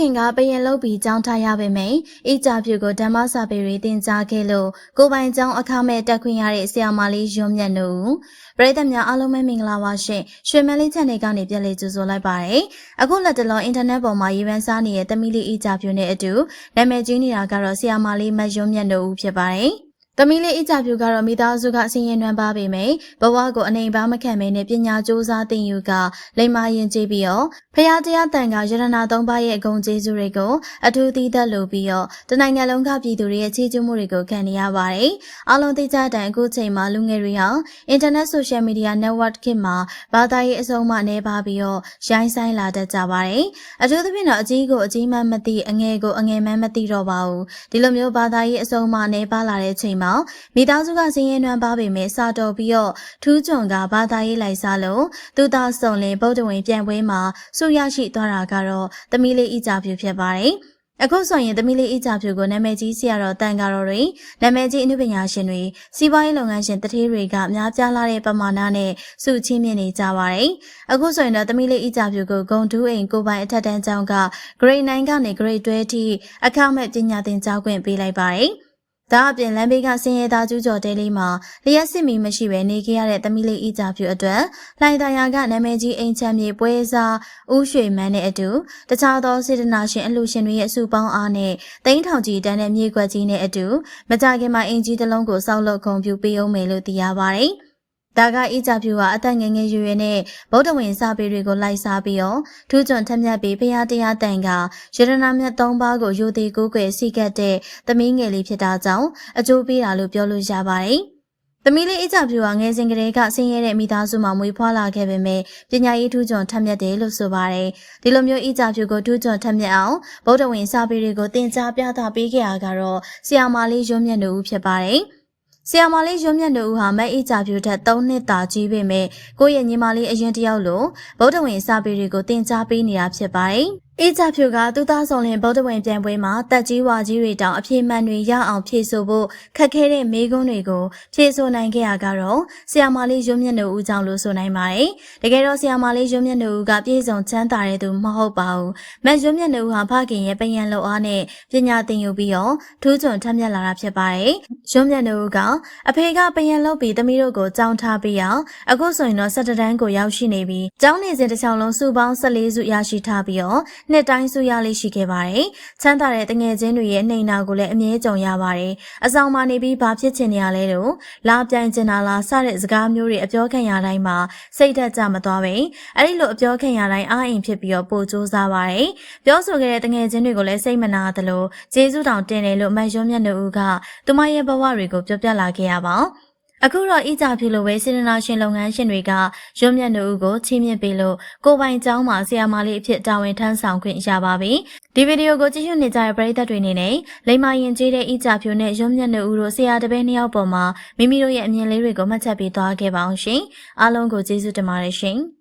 ခင်ကပရင်လုတ်ပြီးကြောင်းထားရပေမယ့်အကြဖြူကိုဓမ္မစာပေတွေတင်ကြားခဲ့လို့ကိုပိုင်ကျောင်းအခမဲ့တက်ခွင့်ရတဲ့ဆရာမလေးရွံ့မြတ်တို့ပရိသတ်များအားလုံးပဲမင်္ဂလာပါရှင်ရွှေမလေး channel ကနေပြန်လည်ကြိုဆိုလိုက်ပါတယ်အခုလက်တလုံးအင်တာနက်ပေါ်မှာရေးပန်းစားနေတဲ့တမီလေးအကြဖြူနဲ့အတူနာမည်ကြီးနေတာကတော့ဆရာမလေးမရွံ့မြတ်တို့ဖြစ်ပါတယ် သမီးလေးအကြပြူကတော့မိသားစုကဆင်းရဲနှံပါပေမယ့်ဘဝကိုအနေပါမခံမဲနဲ့ပညာစူးစမ်းသင်ယူကလိမ္မာရင်ကြည့်ပြီးတော့ဖရာတရားတန်ကရတနာသုံးပါးရဲ့အကုန်ကျေးဇူးတွေကိုအထူးသီးသက်လို့ပြီးတော့တနိုင်ငံလုံးကပြည်သူတွေရဲ့ချီးကျူးမှုတွေကိုခံနေရပါတယ်။အားလုံးသိကြတဲ့အအခုချိန်မှာလူငယ်တွေဟာ Internet Social Media Network ခေတ်မှာဘာသာရေးအစုံမှနေပါပြီးတော့ရိုင်းဆိုင်လာတတ်ကြပါတယ်။အထူးသဖြင့်တော့အကြီးကိုအကြီးမှမသိအငယ်ကိုအငယ်မှမသိတော့ပါဘူး။ဒီလိုမျိုးဘာသာရေးအစုံမှနေပါလာတဲ့ချိန်မှာမိသားစုကစင်းရဲနွမ်းပါပေမဲ့စာတော်ပြီးတော့ထူးချွန်ကဘာသာရေးလိုက်စားလို့သူသားစုံလင်ဗုဒ္ဓဝင်ပြန်ပွဲမှာဆုရရှိသွားတာကတော့သမီးလေးအကြပြဖြစ်ပါတယ်။အခုဆိုရင်သမီးလေးအကြဖြူကိုနာမည်ကြီးဆရာတော်တန်ကာတော်တွေနာမည်ကြီးအနုပညာရှင်တွေစီးပွားရေးလုပ်ငန်းရှင်တထေးတွေကများပြားလာတဲ့ပမာဏနဲ့စုချင်းမြင့်နေကြပါတယ်။အခုဆိုရင်တော့သမီးလေးအကြဖြူကိုဂုံတူးအိမ်ကိုပိုင်အထက်တန်းကျောင်းက grade 9ကနေ grade 12ထိအခမဲ့ပညာသင်ကြားခွင့်ပေးလိုက်ပါတယ်။ ဒါအပြင်လမ်းဘေးကဆင်းရဲသားကျူးကျော်တဲလေးမှာလျှက်စစ်မီမရှိဘဲနေခဲ့ရတဲ့သမီးလေးဤကြပြူအတွက်လှိုင်သာယာကနာမည်ကြီးအိမ်ချမ်းမြေပွဲစားဦးရွှေမန်းနဲ့အတူတခြားသောစေတနာရှင်အလှရှင်တွေရဲ့အစုပေါင်းအားနဲ့တိန်းထောင်ကြီးတန်းတဲ့မြေခွက်ကြီးနဲ့အတူမကြခင်မှာအင်ကြီးတစ်လုံးကိုစောက်လုပ်ဂုံပြူပေးအောင်မယ်လို့သိရပါတယ်။ ဒါကအီကြဖြူဟာအသက်ငယ်ငယ်ရွယ်ရွယ်နဲ့ဗုဒ္ဓဝင်စာပေတွေကိုလိုက်စားပြီးတော့ထူးချွန်ထက်မြက်ပြီးဘုရားတရားတန်ကယရနာမြတ်၃ပါးကိုယူသည်ကိုးကွယ်စိတ်ကပ်တဲ့သမီးငယ်လေးဖြစ်တာကြောင့်အကျိုးပေးတာလို့ပြောလို့ရပါတယ်။သမီးလေးအကြဖြူဟာငယ်စဉ်ကတည်းကဆင်းရဲတဲ့မိသားစုမှာမွေးဖွားလာခဲ့ပေမဲ့ပညာရေးထူးချွန်ထက်မြက်တယ်လို့ဆိုပါတယ်။ဒီလိုမျိုးအကြဖြူကိုထူးချွန်ထက်မြက်အောင်ဗုဒ္ဓဝင်စာပေတွေကိုသင်ကြားပြသပေးခဲ့ရတာကတော့ဆီယာမာလေးရွံ့မြတ်တို့ဦးဖြစ်ပါတယ်။ ဆီယာမလေးရွံ့မြတ်တို့ဦးဟာမက်အီချာဖြူထက်၃နှစ်သာကြီးပေမဲ့ကိုယ့်ရဲ့ညီမလေးအရင်တယောက်လိုဗုဒ္ဓဝင်စာပေတွေကိုသင်ကြားပေးနေတာဖြစ်ပါတယ်။ အေးကြဖြူကသူသားဆောင်လင်ဗုဒ္ဓဝင်ပြန်ပွဲမှာတက်ကြီးဝါကြီးတွေတောင်အပြေမှန်တွေရအောင်ဖြည့်ဆို့ဖို့ခက်ခဲတဲ့မေးခွန်းတွေကိုဖြည့်ဆို့နိုင်ခဲ့ရကတော့ဆီယာမာလေးရွံ့မြတ်တို့ဦးကြောင့်လို့ဆိုနိုင်ပါတယ်။တကယ်တော့ဆီယာမာလေးရွံ့မြတ်တို့ဦးကပြည့်စုံချမ်းသာတဲ့သူမဟုတ်ပါဘူး။မက်ရွံ့မြတ်တို့ဦးဟာဖခင်ရဲ့ပယံလောအားနဲ့ပညာသင်ယူပြီးတော့ထူးချွန်ထက်မြက်လာတာဖြစ်ပါတယ်။ရွံ့မြတ်တို့ဦးကအဖေကပယံလုပ်ပြီးသမီးတို့ကိုကြောင်းထားပြီးအောင်အခုဆိုရင်တော့17တန်းကိုရောက်ရှိနေပြီးကျောင်းနေစဉ်တစ်ချောင်းလုံးစုပေါင်း14စုရရှိထားပြီးတော့နှစ်တိုင်းစုရလေးရှိခဲ့ပါတယ်။ချမ်းသာတဲ့တငယ်ချင်းတွေရဲ့နှိမ်နာကိုလည်းအမြဲကြုံရပါတယ်။အဆောင်မှာနေပြီးဘာဖြစ်ချင်နေရလဲလို့လာပြိုင်ချင်တာလားစတဲ့စကားမျိုးတွေအပြောခံရတိုင်းမှာစိတ်သက်ကြမသွားပဲ။အဲ့ဒီလိုအပြောခံရတိုင်းအားအိမ်ဖြစ်ပြီးတော့ပို့စူးစားပါတယ်။ပြောဆိုခဲ့တဲ့တငယ်ချင်းတွေကိုလည်းစိတ်မနာသလိုကျေးဇူးတောင်တင်တယ်လို့မတ်ရုံးမြတ်တို့ကသူမရဲ့ဘဝတွေကိုပြောပြလာခဲ့ရပါဘူး။ အခုတော့ဤကြဖြစ်လို့ပဲစေတနာရှင်လုပ်ငန်းရှင်တွေကရွံ့မြတ်တို့ကိုချီးမြှင့်ပေးလို့ကိုပိုင်ကျောင်းမှာဆရာမလေးအဖြစ်တာဝန်ထမ်းဆောင်ခွင့်ရပါပြီ။ဒီဗီဒီယိုကိုကြည့်ရှုနေကြတဲ့ပရိသတ်တွေအနေနဲ့လိမ္မာရင်ကျေးတဲ့ဤကြဖြိုနဲ့ရွံ့မြတ်တို့တို့ဆရာတပည့်နှစ်ယောက်ပေါ်မှာမိမိတို့ရဲ့အမြင်လေးတွေကိုမှတ်ချက်ပေးသွားခဲ့ပါအောင်ရှင်။အားလုံးကိုကျေးဇူးတင်ပါတယ်ရှင်။